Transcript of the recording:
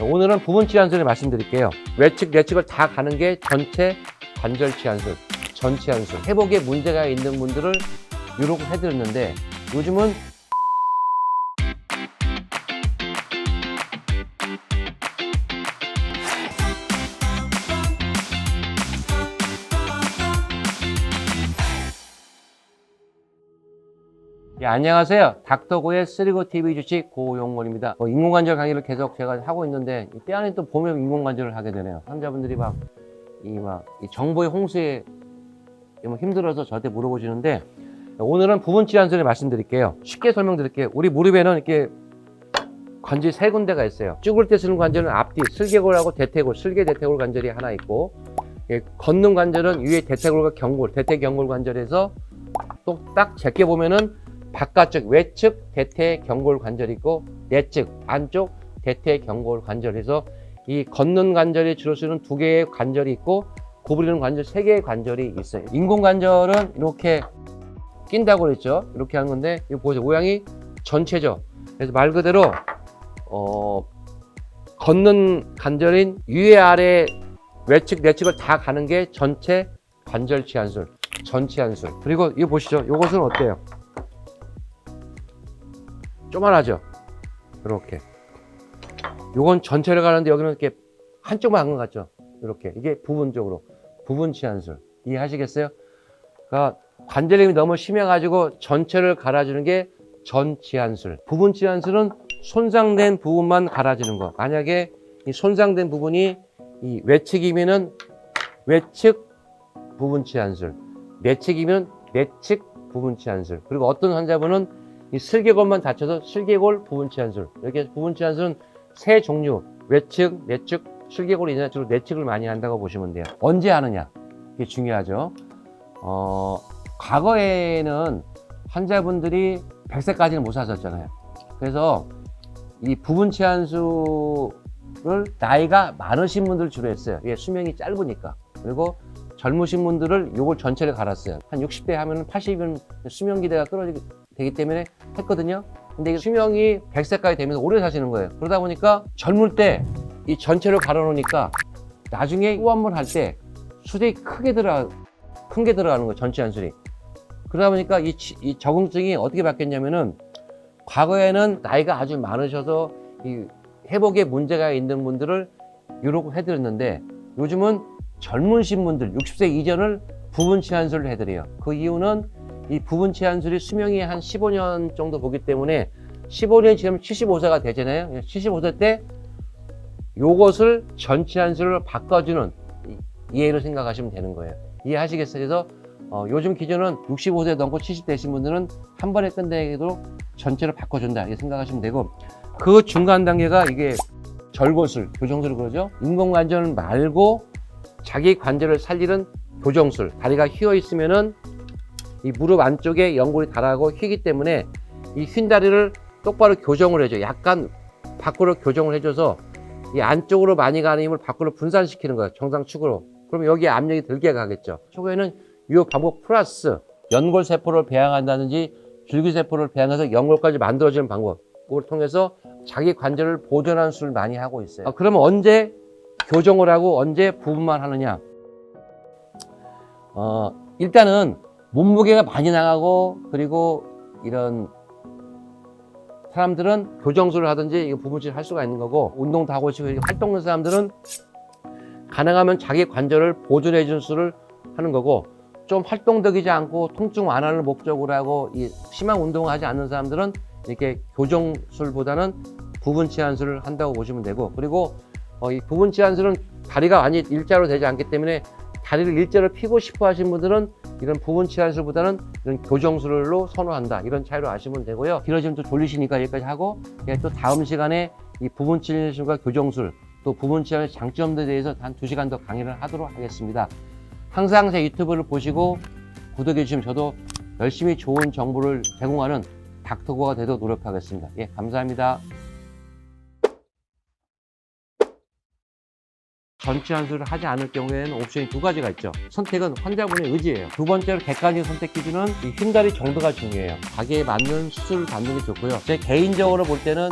오늘은 부분 치환술을 말씀드릴게요. 외측, 내측을 다 가는 게 전체 관절 치환술, 전 치환술. 회복에 문제가 있는 분들을 유혹을 해드렸는데 요즘은 예, 안녕하세요. 닥터고의 쓰리고 TV 주식 고용원입니다. 뭐 인공관절 강의를 계속 제가 하고 있는데 이때 안에 또 보면 인공관절을 하게 되네요. 환자분들이 막 이막이 정보의 홍수에 뭐 힘들어서 저한테 물어보시는데 오늘은 부분 치환술을 말씀드릴게요. 쉽게 설명드릴게요. 우리 무릎에는 이렇게 관절 세 군데가 있어요. 쭈글 때 쓰는 관절은 앞뒤, 슬개골하고 대퇴골, 슬개 대퇴골 관절이 하나 있고 예, 걷는 관절은 위에 대퇴골과 경골, 대퇴경골 관절에서 또 딱 제껴 보면은 바깥쪽 외측 대퇴 경골 관절이 있고 내측 안쪽 대퇴 경골 관절에서 이 걷는 관절이 주로 쓰는 두 개의 관절이 있고 구부리는 관절 세 개의 관절이 있어요. 인공 관절은 이렇게 낀다고 그랬죠. 이렇게 하는 건데 이거 보세요. 모양이 전체죠. 그래서 말 그대로 어 걷는 관절인 위에 아래 외측 내측을 다 가는 게 전체 관절 치환술, 전 치환술. 그리고 이거 보시죠. 이것은 어때요? 쪼만하죠? 이렇게. 요건 전체를 가는데 여기는 이렇게 한쪽만 간 것 같죠? 이렇게. 이게 부분적으로. 부분 치환술. 이해하시겠어요? 그러니까 관절염이 너무 심해가지고 전체를 갈아주는 게 전 치환술. 부분 치환술은 손상된 부분만 갈아주는 거. 만약에 이 손상된 부분이 이 외측이면은 외측 부분 치환술. 내측이면 내측 부분 치환술. 그리고 어떤 환자분은 이 슬개골만 다쳐서 슬개골 부분 치환술. 이렇게 부분 치환술은 세 종류. 외측, 내측, 슬개골이 있는 주로 내측을 많이 한다고 보시면 돼요. 언제 하느냐? 이게 중요하죠. 어, 과거에는 환자분들이 100세까지는 못 사셨잖아요. 그래서 이 부분 치환술을 나이가 많으신 분들 주로 했어요. 이게 수명이 짧으니까. 그리고 젊으신 분들을 요걸 전체를 갈았어요. 한 60대 하면은 80이면 수명 기대가 끌어지게 되기 때문에 했거든요. 근데 수명이 100세까지 되면서 오래 사시는 거예요. 그러다 보니까 젊을 때 이 전체를 갈아놓으니까 나중에 후원물 할때 수술이 크게 들어 큰 게 들어가는 거예요. 전체 한술이. 그러다 보니까 이, 치- 이 적응증이 어떻게 바뀌었냐면은 과거에는 나이가 아주 많으셔서 이 회복에 문제가 있는 분들을 유혹을 해드렸는데 요즘은 젊으신 분들 60세 이전을 부분 치환술을 해드려요. 그 이유는 이 부분 치환술이 수명이 한 15년 정도 보기 때문에 15년 지나면 75세가 되잖아요. 75세 때 요것을 전 치환술을 바꿔주는 이- 이해로 생각하시면 되는 거예요. 이해하시겠어요? 그래서 어, 요즘 기준은 65세 넘고 70 되신 분들은 한 번에 끝내도록 전체를 바꿔준다 이렇게 생각하시면 되고 그 중간 단계가 이게 절골술, 교정술 그러죠. 인공관절 말고 자기 관절을 살리는 교정술. 다리가 휘어 있으면은 이 무릎 안쪽에 연골이 달하고 휘기 때문에 이 휜 다리를 똑바로 교정을 해줘. 약간 밖으로 교정을 해줘서 이 안쪽으로 많이 가는 힘을 밖으로 분산시키는 거예요. 정상축으로. 그럼 여기에 압력이 들게 가겠죠. 초기에는 이 방법 플러스 연골 세포를 배양한다든지 줄기 세포를 배양해서 연골까지 만들어지는 방법을 통해서 자기 관절을 보존하는 수를 많이 하고 있어요. 아, 그러면 언제 교정을 하고 언제 부분만 하느냐? 어, 일단은 몸무게가 많이 나가고 그리고 이런 사람들은 교정술을 하든지 부분치를 할 수가 있는 거고 운동도 하고 싶고 활동하는 사람들은 가능하면 자기 관절을 보존해 주는 수를 하는 거고 좀 활동적이지 않고 통증 완화를 목적으로 하고 이 심한 운동을 하지 않는 사람들은 이렇게 교정술보다는 부분 치환술을 한다고 보시면 되고 그리고 어, 이 부분 치환술은 다리가 완전히 일자로 되지 않기 때문에 다리를 일자로 피고 싶어 하시는 분들은 이런 부분 치환술보다는 이런 교정술로 선호한다 이런 차이로 아시면 되고요 길어지면 또 졸리시니까 여기까지 하고 예, 또 다음 시간에 이 부분 치환술과 교정술 또 부분 치환의 장점들에 대해서 한 두시간더 강의를 하도록 하겠습니다 항상 제 유튜브를 보시고 구독해 주시면 저도 열심히 좋은 정보를 제공하는 닥터고가 되도록 노력하겠습니다. 예, 감사합니다. 전치 한수를 하지 않을 경우에는 옵션이 두 가지가 있죠. 선택은 환자분의 의지예요. 두 번째로 객관적 선택 기준은 이 휜다리 정도가 중요해요. 가게에 맞는 수술을 받는 게 좋고요. 제 개인적으로 볼 때는